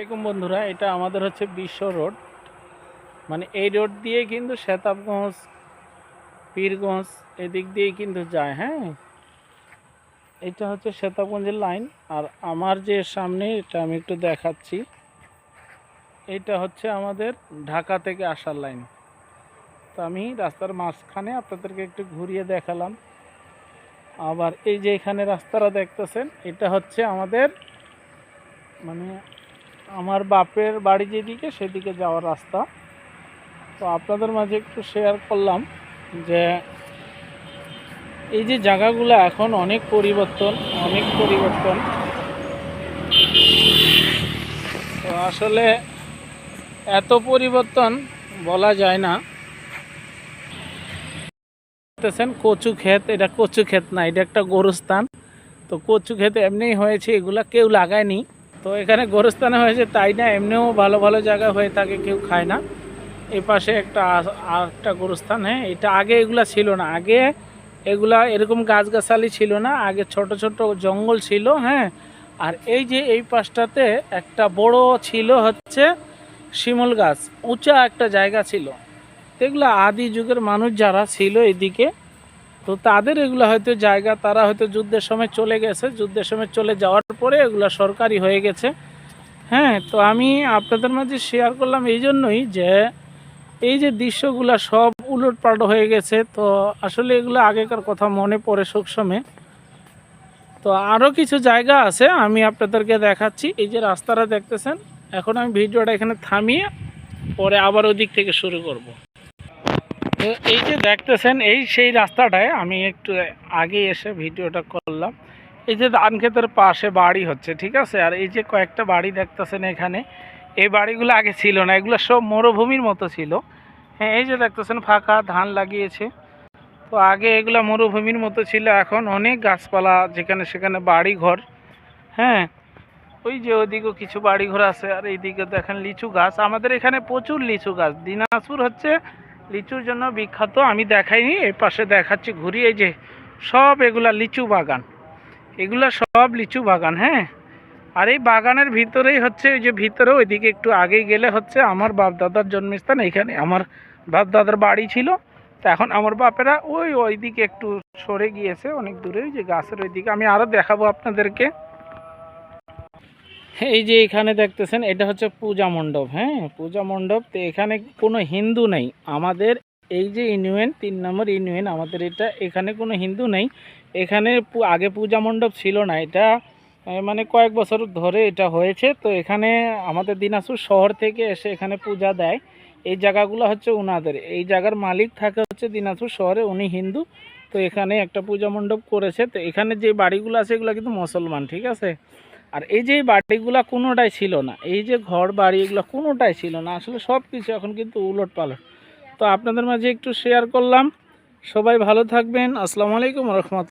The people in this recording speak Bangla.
আসসালামাইকুম বন্ধুরা, এটা আমাদের হচ্ছে বিশ্ব রোড। মানে এই রোড দিয়ে কিন্তু শেতাবগঞ্জ পীরগঞ্জ এদিক দিয়ে কিন্তু যায় হ্যাঁ? এটা হচ্ছে শেতাবগঞ্জের লাইন। আর আমার যে সামনে, এটা আমি একটু দেখাচ্ছি। এটা হচ্ছে আমাদের ঢাকা থেকে আসার লাইন। তো আমি রাস্তার মাঝখানে আপনাদেরকে একটু ঘুরিয়ে দেখালাম। আবার এই যে এখানে রাস্তাটা দেখতেছেন, এটা হচ্ছে আমাদের মানে আমার বাপের বাড়ি যেদিকে, সেদিকে যাওয়ার রাস্তা। তো আপনাদের মাঝে একটু শেয়ার করলাম যে, এই যে জায়গাগুলো এখন অনেক পরিবর্তন অনেক পরিবর্তন। তো আসলে এত পরিবর্তন বলা যায় না। দেখতেছেন কচু ক্ষেত, এটা কচু ক্ষেত না, এটা একটা গরুস্থান। তো কচু ক্ষেত এমনিই হয়েছে, এগুলা কেউ লাগায়নি। তো এখানে গোরস্থানে হয়েছে তাই না? এমনিও ভালো ভালো জায়গা হয়ে থাকে, কেউ খায় না। এই পাশে একটা আর একটা গোরস্থান হ্যাঁ? এটা আগে এগুলা ছিল না। আগে এগুলা এরকম গাছগাছালি ছিল না, আগে ছোট ছোট জঙ্গল ছিল হ্যাঁ? আর এই যে এই পাশটাতে একটা বড় ছিল হচ্ছে শিমল গাছ, উঁচা একটা জায়গা ছিল। এগুলো আদি যুগের মানুষ যারা ছিল এদিকে তো তাদের এগুলো হয়তো জায়গা, তারা হয়তো যুদ্ধের সময় চলে গেছে। যুদ্ধের সময় চলে যাওয়ার পরে এগুলো সরকারি হয়ে গেছে। হ্যাঁ তো আমি আপনাদের মাঝে শেয়ার করলাম এই জন্যই যে, এই যে দৃশ্যগুলো সব উলটপালট হয়ে গেছে, তো আসলে এগুলো আগেকার কথা মনে পড়ে সবসময়। তো আরও কিছু জায়গা আছে, আমি আপনাদেরকে দেখাচ্ছি। এই যে রাস্তাটা দেখতেছেন, এখন আমি ভিডিওটা এখানে থামিয়ে পরে আবার ওদিক থেকে শুরু করব। তো এই যে দেখতেছেন, এই সেই রাস্তাটায় আমি একটু আগে এসে ভিডিওটা করলাম। এই যে ধান ক্ষেতের পাশে বাড়ি হচ্ছে, ঠিক আছে? আর এই যে কয়েকটা বাড়ি দেখতেছেন এখানে, এই বাড়িগুলো আগে ছিল না, এগুলো সব মরুভূমির মতো ছিল। হ্যাঁ এই যে দেখতেছেন, ফাঁকা ধান লাগিয়েছে। তো আগে এগুলো মরুভূমির মতো ছিল, এখন অনেক গাছপালা যেখানে সেখানে বাড়ি ঘর হ্যাঁ ওই যে ওদিকেও কিছু বাড়ি ঘর আছে, আর এইদিকে দেখেন লিচু গাছ। আমাদের এখানে প্রচুর লিচু গাছ। দিনাজপুর হচ্ছে লিচুর জন্য বিখ্যাত, আমি দেখাইনি, এই পাশে দেখাচ্ছি ঘুরি, এই যে সব এগুলা লিচু বাগান। এগুলা সব লিচু বাগান হ্যাঁ? আর এই বাগানের ভিতরেই হচ্ছে ওই যে ভিতরে ওইদিকে একটু আগেই গেলে হচ্ছে আমার বাপ দাদার জন্মস্থান এখানে আমার বাপ দাদার বাড়ি ছিল। তো এখন আমার বাপেরা ওই ওইদিকে একটু সরে গিয়েছে, অনেক দূরে, ওই যে গাছের ওইদিকে। আমি আরও দেখাবো আপনাদেরকে। এই যে এখানে দেখতেছেন, এটা হচ্ছে পূজা মণ্ডপ হ্যাঁ? পূজা মণ্ডপ, তো এখানে কোনো হিন্দু নেই। আমাদের এই যে ইউনিয়ন, তিন নম্বর ইউনিয়ন, আমাদের এটা, এখানে কোনো হিন্দু নেই। এখানে আগে পূজা মণ্ডপ ছিল না, এটা মানে কয়েক বছর ধরে এটা হয়েছে। তো এখানে আমাদের দিনাজপুর শহর থেকে এসে এখানে পূজা দেয়। এই জায়গাগুলো হচ্ছে উনাদের। এই জায়গার মালিক থাকে হচ্ছে দিনাজপুর শহরে, উনি হিন্দু। তো এখানে একটা পূজা মণ্ডপ করেছে। তো এখানে যে বাড়িগুলো আছে, এগুলো কিন্তু মুসলমান, ঠিক আছে? আর এই যে বাড়িগুলা কোনোটাই ছিল না, এই যে ঘর বাড়ি এগুলো কোনোটাই ছিল না, আসলে সব কিছু এখন কিন্তু উলট পালট তো আপনাদের মাঝে একটু শেয়ার করলাম। সবাই ভালো থাকবেন। আসসালামু আলাইকুম রহমত